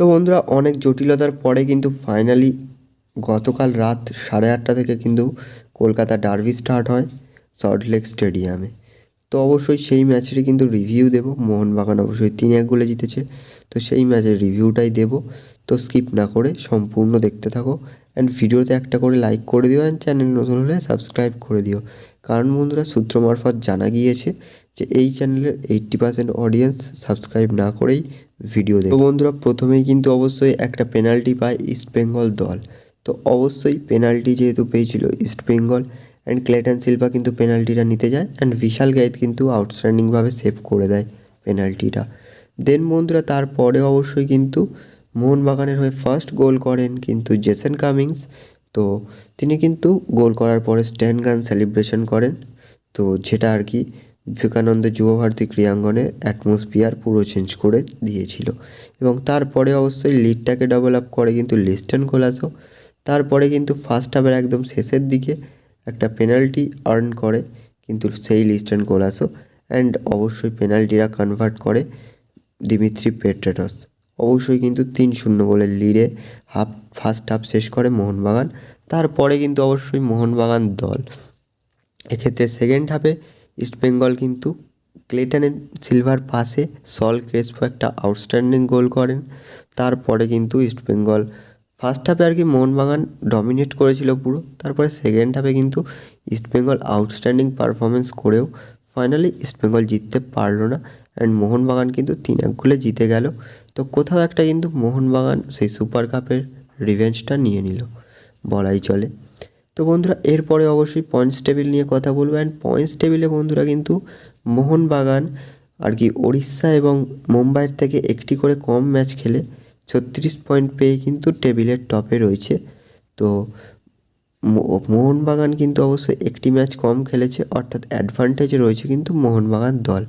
তো বন্ধুরা, অনেক জটিলতার পরে কিন্তু ফাইনালি গতকাল রাত সাড়ে আটটা থেকে কিন্তু কলকাতা ডার্বি স্টার্ট হয় সল্টলেক স্টেডিয়ামে তো অবশ্যই সেই ম্যাচেরই কিন্তু রিভিউ দেবো। মোহনবাগান অবশ্যই তিন এক গোলে জিতেছে। তো সেই ম্যাচের রিভিউটাই দেবো। তো স্কিপ না করে সম্পূর্ণ দেখতে থাকো। অ্যান্ড ভিডিওতে একটা করে লাইক করে দিও অ্যান্ড চ্যানেল নতুন হলে সাবস্ক্রাইব করে দিও। কারণ বন্ধুরা সূত্র মারফত জানা গিয়েছে যে এই চ্যানেলের এইট্টি পার্সেন্ট অডিয়েন্স সাবস্ক্রাইব না করেই ভিডিও দেখে। বন্ধুরা প্রথমেই কিন্তু অবশ্যই একটা পেনাল্টি পায় ইস্ট বেঙ্গল দল। তো অবশ্যই পেনাল্টি যেহেতু পেয়েছিল East Bengal and Clayton Silva কিন্তু পেনাল্টিটা নিতে যায় অ্যান্ড বিশাল গাইদ কিন্তু আউটস্ট্যান্ডিংভাবে সেভ করে দেয় পেনাল্টিটা দেন বন্ধুরা তারপরে অবশ্যই কিন্তু মোহনবাগানের হয়ে ফার্স্ট গোল করেন কিন্তু জেসেন কামিংস তো তিনি কিন্তু গোল করার পরে স্ট্যান্ড গান সেলিব্রেশন করেন। তো যেটা আর কি বিবেকানন্দ যুবভারতী ক্রীড়াঙ্গনের অ্যাটমসফিয়ার পুরো চেঞ্জ করে দিয়েছিল। এবং তারপরে অবশ্যই লিডটাকে ডেভেলপ করে কিন্তু লিস্টন কোলাসো তারপরে কিন্তু ফার্স্ট হাফের একদম শেষের দিকে একটা পেনাল্টি আর্ন করে কিন্তু সেই লিস্টন কোলাসো অ্যান্ড অবশ্যই পেনাল্টিরা কনভার্ট করে দিমিত্রি পেট্রেটস অবশ্যই কিন্তু তিন শূন্য গোলের লিডে হাফ ফার্স্ট হাফ শেষ করে মোহনবাগান। তারপরে কিন্তু অবশ্যই মোহনবাগান দল। এক্ষেত্রে সেকেন্ড হাফে ইস্টবেঙ্গল কিন্তু ক্লেটনের সিলভার পাশে সল ক্রেসপো একটা আউটস্ট্যান্ডিং গোল করেন। তারপরে কিন্তু ইস্টবেঙ্গল ফার্স্ট হাফে আর কি মোহনবাগান ডমিনেট করেছিল পুরো। তারপরে সেকেন্ড হাফে কিন্তু ইস্টবেঙ্গল আউটস্ট্যান্ডিং পারফরমেন্স করেও ফাইনালি ইস্টবেঙ্গল জিততে পারল না। অ্যান্ড মোহনবাগান কিন্তু তিন এক গোলে জিতে গেল। তো কোথাও একটা কিন্তু মোহনবাগান সেই সুপার কাপের রিভেঞ্জটা নিয়ে নিল। বলাই চলে। তো বন্ধুরা, এরপরে অবশ্যই পয়েন্টস টেবিল নিয়ে কথা বলব। অ্যান্ড পয়েন্টস টেবিলে বন্ধুরা কিন্তু মোহনবাগান আর কি উড়িষ্যা এবং মুম্বাইয়ের থেকে একটি করে কম ম্যাচ খেলে ছত্রিশ পয়েন্ট পেয়ে কিন্তু টেবিলের টপে রয়েছে। তো মোহনবাগান কিন্তু অবশ্যই একটি ম্যাচ কম খেলেছে অর্থাৎ অ্যাডভান্টেজে রয়েছে কিন্তু মোহনবাগান দল।